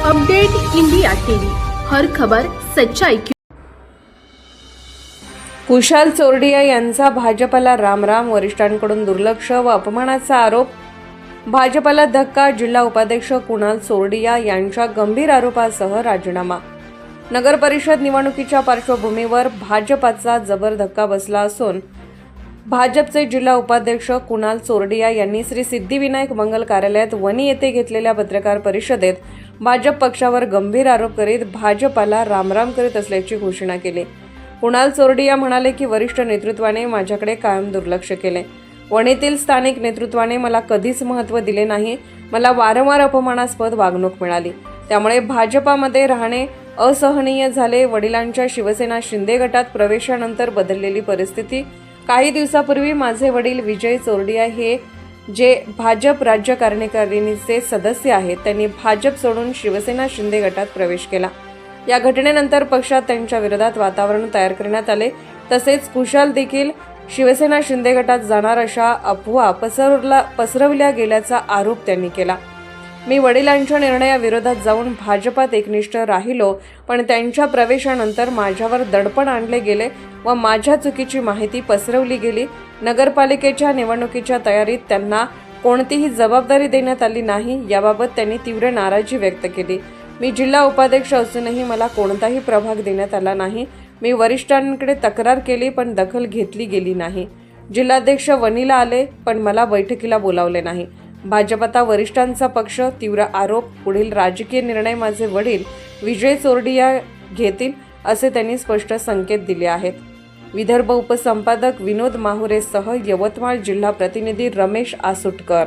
Update India TV. हर खबर सच्चाई की कुशाल चोरडिया यांचा भाजपला रामराम वरिष्ठांकडून दुर्लक्ष व अपमानाचा आरोप. भाजपला धक्का जिल्हा उपाध्यक्ष कुणाल चोरडिया यांच्या गंभीर आरोपासह राजीनामा. नगर परिषद निवडणुकीच्या पार्श्वभूमीवर भाजपाचा जबर धक्का बसला असून भाजपचे जिल्हा उपाध्यक्ष कुणाल चोरडिया यांनी श्री सिद्धिविनायक मंगल कार्यालयात वणी येथे घेतलेल्या पत्रकार परिषदेत भाजप पक्षावर गंभीर आरोप करीत भाजपाला रामराम करीत असल्याची घोषणा केली. कुणाल चोरडिया म्हणाले की वरिष्ठ नेतृत्वाने माझ्याकडे कायम दुर्लक्ष केले. वणीतील स्थानिक नेतृत्वाने मला कधीच महत्त्व दिले नाही. मला वारंवार अपमानास्पद वागणूक मिळाली. त्यामुळे भाजपामध्ये राहणे असहनीय झाले. वडिलांच्या शिवसेना शिंदे गटात प्रवेशानंतर बदललेली परिस्थिती. काही दिवसापूर्वी माझे वडील विजय चोरडिया हे जे भाजप राज्य कार्यकारिणीचे सदस्य आहेत त्यांनी भाजप सोडून शिवसेना शिंदे गटात प्रवेश केला. या घटनेनंतर पक्षात त्यांच्या विरोधात वातावरण तयार करण्यात आले. तसेच कुशाल देखील शिवसेना शिंदे गटात जाणार अशा अफवा पसरवला पसरवल्या गेल्याचा आरोप त्यांनी केला. मी वडिलांच्या निर्णयाविरोधात जाऊन भाजपात एकनिष्ठ राहिलो पण त्यांच्या प्रवेशानंतर माझ्यावर दडपण आणले गेले व माझ्या चुकीची माहिती पसरवली गेली. नगरपालिकेच्या निवडणुकीच्या तयारीत त्यांना कोणतीही जबाबदारी देण्यात आली नाही याबाबत त्यांनी तीव्र नाराजी व्यक्त केली. मी जिल्हा उपाध्यक्ष असूनही मला कोणताही प्रभाग देण्यात आला नाही. मी वरिष्ठांकडे तक्रार केली पण दखल घेतली गेली नाही. जिल्हाध्यक्ष वनीला आले पण मला बैठकीला बोलावले नाही. भाजप वरिष्ठांचा पक्ष तीव्र आरोप पुढील राजकीय निर्णय माझे वडील विजय चोरडिया घेतील असे त्यांनी स्पष्ट संकेत दिले आहेत. विदर्भ उपसंपादक विनोद माहुरेसह यवतमाळ जिल्हा प्रतिनिधी रमेश आसुटकर.